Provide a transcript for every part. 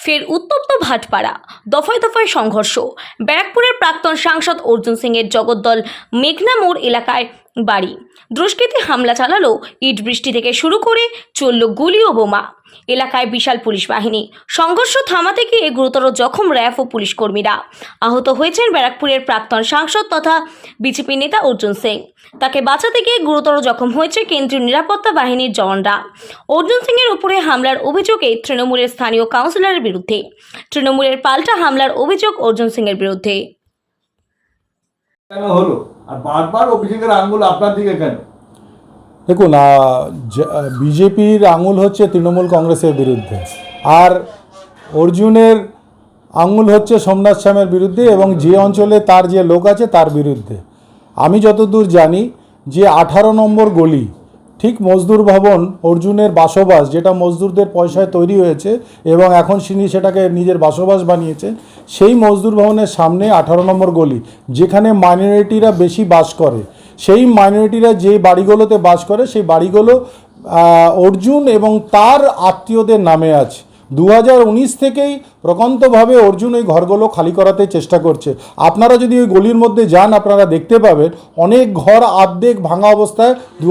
ফের উত্তপ্ত ভাটপাড়া। দফায় দফায় সংঘর্ষ। ব্যারাকপুরের প্রাক্তন সাংসদ অর্জুন সিংয়ের জগদ্দল মেঘনা মোড় এলাকায় বাড়ি। দুষ্কৃতী হামলা চালালো ইট বৃষ্টি থেকে শুরু করে চলল গুলি ও বোমা। এলাকায় বিশাল পুলিশ বাহিনী। সংঘর্ষ থামাতে গিয়ে গুরুতর জখম র্যাফ ও পুলিশ কর্মীরা। আহত হয়েছেন ব্যারাকপুরের প্রাক্তন সাংসদ তথা বিজেপি নেতা অর্জুন সিং। তাকে বাঁচাতে গিয়ে গুরুতর জখম হয়েছে কেন্দ্রীয় নিরাপত্তা বাহিনীর জওয়ানরা। অর্জুন সিংয়ের উপরে হামলার অভিযোগে তৃণমূলের স্থানীয় কাউন্সিলরের বিরুদ্ধে। তৃণমূলের পাল্টা হামলার অভিযোগ অর্জুন সিংয়ের বিরুদ্ধে। কেন হলো? আর বারবার অভিষেকের আঙ্গুল আপনার দিকে কেন? দেখুন বিজেপির আঙুল হচ্ছে তৃণমূল কংগ্রেসের বিরুদ্ধে। আর অর্জুনের আঙুল হচ্ছে সোমনাথ শ্যামের বিরুদ্ধে এবং যে অঞ্চলে তার যে লোক আছে তার বিরুদ্ধে। আমি যতদূর জানি যে আঠারো নম্বর গলি, ঠিক মজদুর ভবন, অর্জুনের বাসবাস, যেটা মজদুরদের পয়সায় তৈরি হয়েছে এবং এখন তিনি সেটাকে নিজের বাসবাস বানিয়েছেন সেই মজদুর ভবনের সামনে আঠারো নম্বর গলি, যেখানে মাইনরিটিরা বেশি বাস করে। সেই মাইনরিটিরা যে বাড়িগুলোতে বাস করে, সেই বাড়িগুলো অর্জুন এবং তার আত্মীয়দের নামে আছে। দু হাজার উনিশ থেকেই প্রকান্তভাবে অর্জুন ওই ঘরগুলো খালি করাতে চেষ্টা করছে। আপনারা যদি ওই গলির মধ্যে যান, আপনারা দেখতে পাবেন, অনেক ঘর আর্ধেক ভাঙা অবস্থায় দু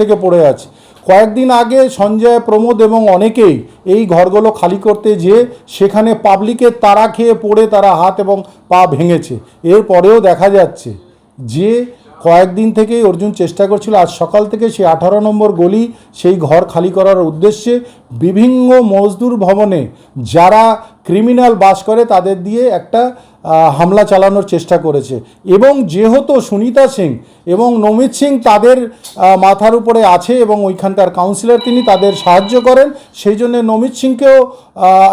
থেকে পড়ে আছে। কয়েকদিন আগে সঞ্জয় প্রমোদ এবং অনেকেই এই ঘরগুলো খালি করতে যেয়ে সেখানে পাবলিকের তারা খেয়ে পড়ে তারা হাত এবং পা ভেঙেছে। এরপরেও দেখা যাচ্ছে যে কয়েকদিন থেকেই অর্জুন চেষ্টা করছিল, আজ সকাল থেকে সেই আঠারো নম্বর গলি সেই ঘর খালি করার উদ্দেশ্যে বিভিন্ন মজদুর ভবনে যারা ক্রিমিনাল বাস করে তাদের দিয়ে একটা হামলা চালানোর চেষ্টা করেছে। এবং যেহেতু সুনিতা সিং এবং নমিত সিং তাদের মাথার উপরে আছে এবং ওইখানকার কাউন্সিলর তিনি তাদের সাহায্য করেন, সেই জন্যে নমিত সিংকেও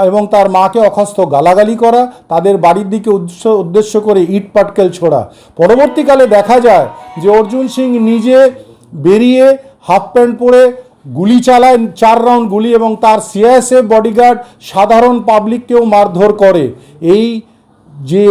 এবং তার মাকে অখস্ত গালাগালি করা, তাদের বাড়ির দিকে উদ্দেশ্য উদ্দেশ্য করে ইট পাটকেল ছোড়া। পরবর্তীকালে দেখা যায় যে অর্জুন সিং নিজে বেরিয়ে হাফ প্যান্ট পরে গুলি চালায়, চার রাউন্ড গুলি এবং তার সিআইএসএফ বডিগার্ড সাধারণ পাবলিককেও মারধর করে। এই যে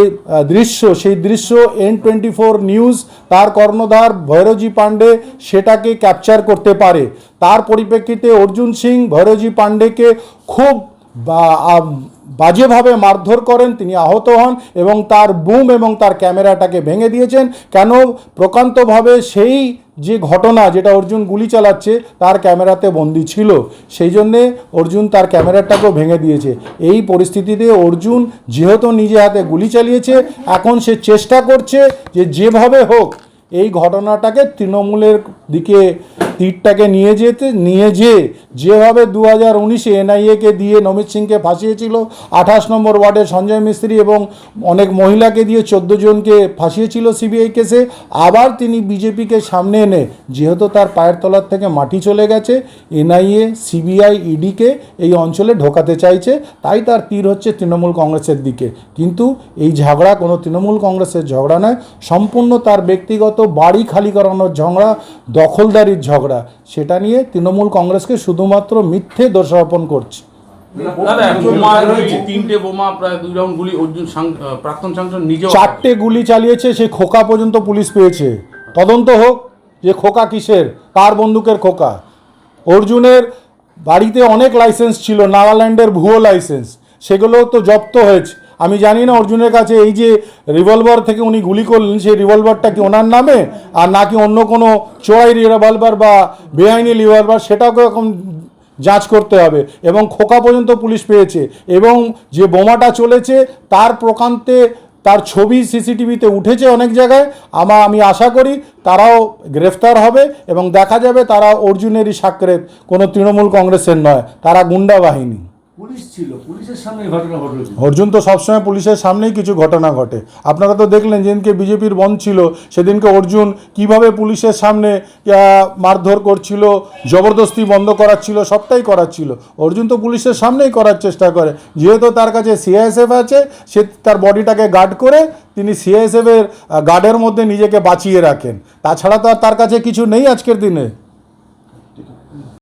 দৃশ্য, সেই দৃশ্য এন টোয়েন্টি ফোর নিউজ তার কর্ণধার ভৈরজি পাণ্ডে সেটাকে ক্যাপচার করতে পারে। তার পরিপ্রেক্ষিতে অর্জুন সিং ভৈরজি পাণ্ডেকে খুব বা- বাজেভাবে মারধর করেন, তিনি আহত হন এবং তার বুম এবং তার ক্যামেরাটাকে ভেঙে দিয়েছেন। কেন? প্রকান্তভাবে সেই যে ঘটনা যেটা অর্জুন গুলি চালাচ্ছে, তার ক্যামেরাতে বন্দি ছিল। সেই জন্যে অর্জুন তার ক্যামেরাটাকেও ভেঙে দিয়েছে। এই পরিস্থিতিতে অর্জুন যেহেতু নিজে হাতে গুলি চালিয়েছে, এখন সে চেষ্টা করছে যে যেভাবে হোক এই ঘটনাটাকে তৃণমূলের দিকে, তীরটাকে নিয়ে যেতে, নিয়ে যেয়ে যেভাবে দু হাজার উনিশে এনআইএকে দিয়ে নমিত সিংকে ফাঁসিয়েছিল, আঠাশ নম্বর ওয়ার্ডের সঞ্জয় মিস্ত্রি এবং অনেক মহিলাকে দিয়ে চোদ্দ জনকে ফাঁসিয়েছিল সিবিআই কেসে, আবার তিনি বিজেপিকে সামনে এনে, যেহেতু তার পায়ের তলার থেকে মাটি চলে গেছে, এনআইএ, সিবিআই, ইডিকে এই অঞ্চলে ঢোকাতে চাইছে, তাই তার তীর হচ্ছে তৃণমূল কংগ্রেসের দিকে। কিন্তু এই ঝগড়া কোনো তৃণমূল কংগ্রেসের ঝগড়া নয়, সম্পূর্ণ তার ব্যক্তিগত বাড়ি খালি করানোর ঝগড়া দখলদারির ঝগড়া সেটা নিয়ে তৃণমূল কংগ্রেসকে শুধুমাত্র মিথ্যে দোষারোপণ করছে। চারটে গুলি চালিয়েছে সে খোকা পর্যন্ত পুলিশ পেয়েছে। তদন্ত হোক যে খোকা কিসের কার বন্দুকের খোকা। অর্জুনের বাড়িতে অনেক লাইসেন্স ছিল নাগাল্যান্ডের ভুয়ো লাইসেন্স সেগুলো তো জব্দ হয়েছে। আমি জানি না অর্জুনের কাছে এই যে রিভলভার থেকে উনি গুলি করলেন, সেই রিভলভারটা কি ওনার নামে? আর নাকি অন্য কোনো চোরাই রিভলভার বা বেআইনি রিভলভার সেটাও এখন যাঞ্চ করতে হবে? এবং খোকা পর্যন্ত পুলিশ পেয়েছে। এবং যে বোমাটা চলেছে, তার প্রকান্তে তার ছবি সিসিটিভিতে উঠেছে অনেক জায়গায়। আমা, আমি আশা করি তারাও গ্রেফতার হবে এবং দেখা যাবে তারা অর্জুনেরই সাক্ষরেত কোনো তৃণমূল কংগ্রেসের নয়। তারা গুন্ডা বাহিনী। অর্জুন তো সবসময় পুলিশের সামনেই কিছু ঘটনা ঘটে। আপনারা তো দেখলেন যেদিনকে বিজেপির বন্ধ ছিল, সেদিনকে অর্জুন কীভাবে পুলিশের সামনে মারধর করছিল, জবরদস্তি বন্ধ করাচ্ছিল সবটাই করাচ্ছিল অর্জুন তো পুলিশের সামনেই করার চেষ্টা করে। যেহেতু তার কাছে সিআইএসএফ আছে, সে তার বডিটাকে গার্ড করে তিনি সিআইএসএফের গার্ডের মধ্যে নিজেকে বাঁচিয়ে রাখেন। তাছাড়া তো আর তার কাছে কিছু নেই আজকের দিনে।